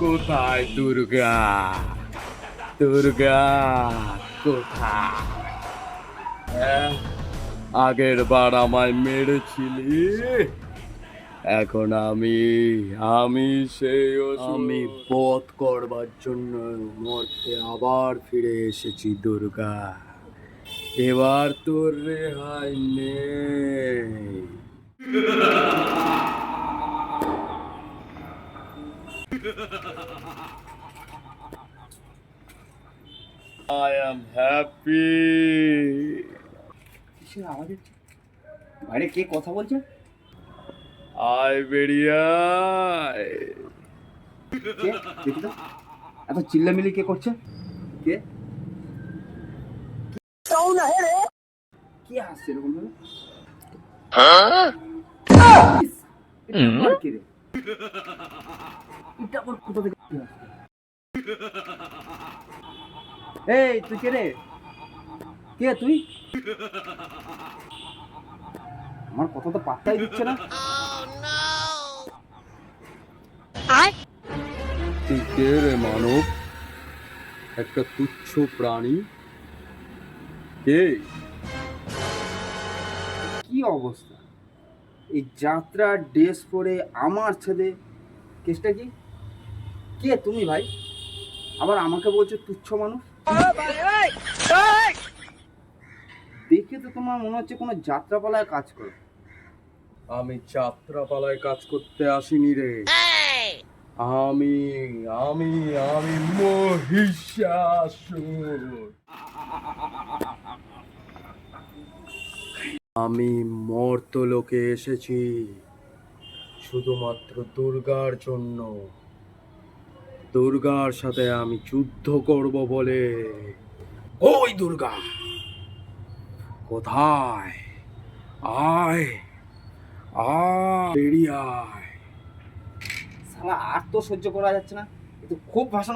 কোথায় দুর্গা দুর্গা কোথায়? আগের বার আমায় মেরেছিলি? এখন আমি আমি সেই আমি বধ করবার জন্য মরতে আবার ফিরে এসেছি, দুর্গা। এবার তোর রেহাই নেই। I am happy. কিসের আওয়াজ হচ্ছে? বাইরে কে কথা বলছে? আয় বেরিয়ে আয়। কে? দেখি তো এত চিল্লামিলি কে করছে? কে? কে হাসছে এরকম ভাবে? কে রে? এই তুই কে কে তুই? আমার কথা তো পাত্তাই দিচ্ছে না। তুই কে রে মানব? একটা তুচ্ছ প্রাণী। কে? কি অবস্থা? এই যাত্রার ড্রেস পরে আমার ছেলে, কেসটা কি? কে তুমি ভাই? আবার আমাকে বলছো তুচ্ছ মানুষ? দেখে তো তোমার মনে হচ্ছে কোনো যাত্রাপালায় কাজ করো। আমি যাত্রাপালায় কাজ করতে আসিনি রে। আমি আমি আমি মহিষাসুর। আমি মর্তলোকে এসেছি শুধুমাত্র দুর্গার জন্য। দুর্গার সাথে আমি যুদ্ধ করব বলে। ওই দুর্গা কোথায়? আয় আয়। বেরিয়ে আয়। সালা আর তো সহ্য করা যাচ্ছে না। এ তো খুব ভাষণ।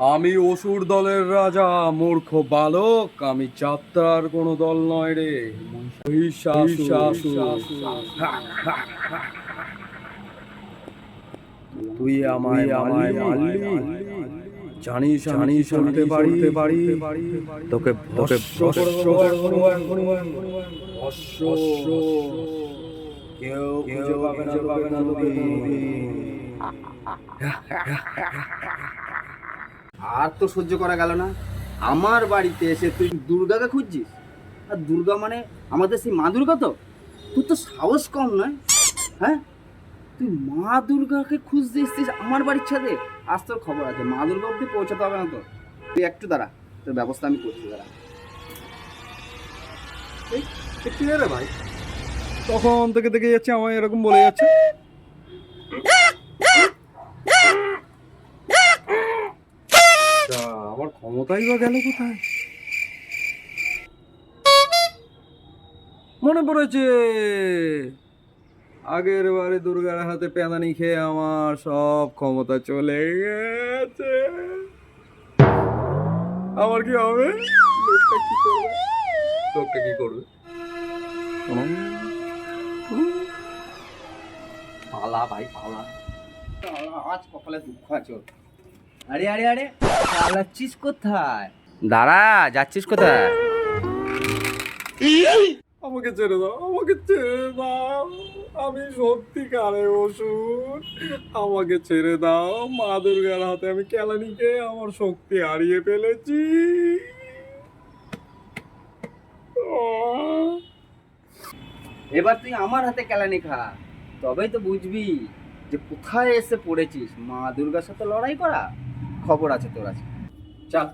আমি অসুর দলের রাজা, মূর্খ বালক, আমি যাত্রার কোনো দল নয় রে। তুই আমায় আমায় মারলি? জানিস জানিস শুনতে পারি পারি? তোকে তোকে কেউ কেউ পাবে না আর তো সহ্য করা গেল না। আমার বাড়িতে এসে তুই দুর্গাকে খুঁজছিস? আর দুর্গা মানে আমাদের সেই মা দুর্গা তো? তোর তো সাহস কম নয়? হ্যাঁ? তুই মা দুর্গাকে খুঁজতে এসছিস আমার বাড়ির ছাদে? আজ তোর খবর আছে। মা দুর্গা অব্দি পৌঁছাতে হবে না তো? তুই একটু দাঁড়া। তোর ব্যবস্থা আমি করছি, দাঁড়া। রে ভাই? তখন থেকে দেখে যাচ্ছে আমায় এরকম বলে যাচ্ছে। তা, আমার ক্ষমতাই বা গেল কোথায়? মনে পড়েছে আগের বারে দুর্গার হাতে পেঁদানি খেয়ে আমার সব ক্ষমতা চলে গেছে। আমার কি হবে? করবে? লোকটা কি করবে? পালা ভাই পালা। আজ কপালে দুঃখ আছে। আরে আরে আরে পালাচ্ছিস কোথায়? দাঁড়া যাচ্ছিস কোথায়? আমাকে ছেড়ে দাও আমাকে ছেড়ে দাও। আমি সত্যিকারে ওষুধ আমাকে ছেড়ে দাও। মা দুর্গার হাতে আমি কেলানিকে আমার শক্তি হারিয়ে ফেলেছি! এবার তুই আমার হাতে কেলানি খা। তবেই তো বুঝবি যে কোথায় এসে পড়েছিস। মা দুর্গার সাথে লড়াই করা? খবর আছে তোর আছে। চল।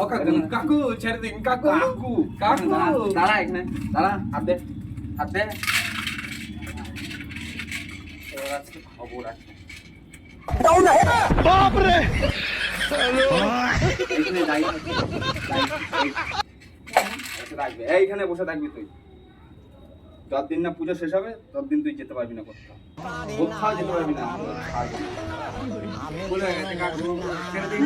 ও কাকু কাকু ছেড়ে দিন কাকু কাকু। কাকু দাঁড়া, দাঁড়া এখানে দাঁড়া হাত দে হাত দে। তোর আজকে খবর আছে। এইখানে বসে থাকবি তুই। যতদিন না পুজো শেষ হবে তত দিন তুই যেতে পারবি না কোথাও। কোথাও যেতে পারবি না। ছেড়ে দিন।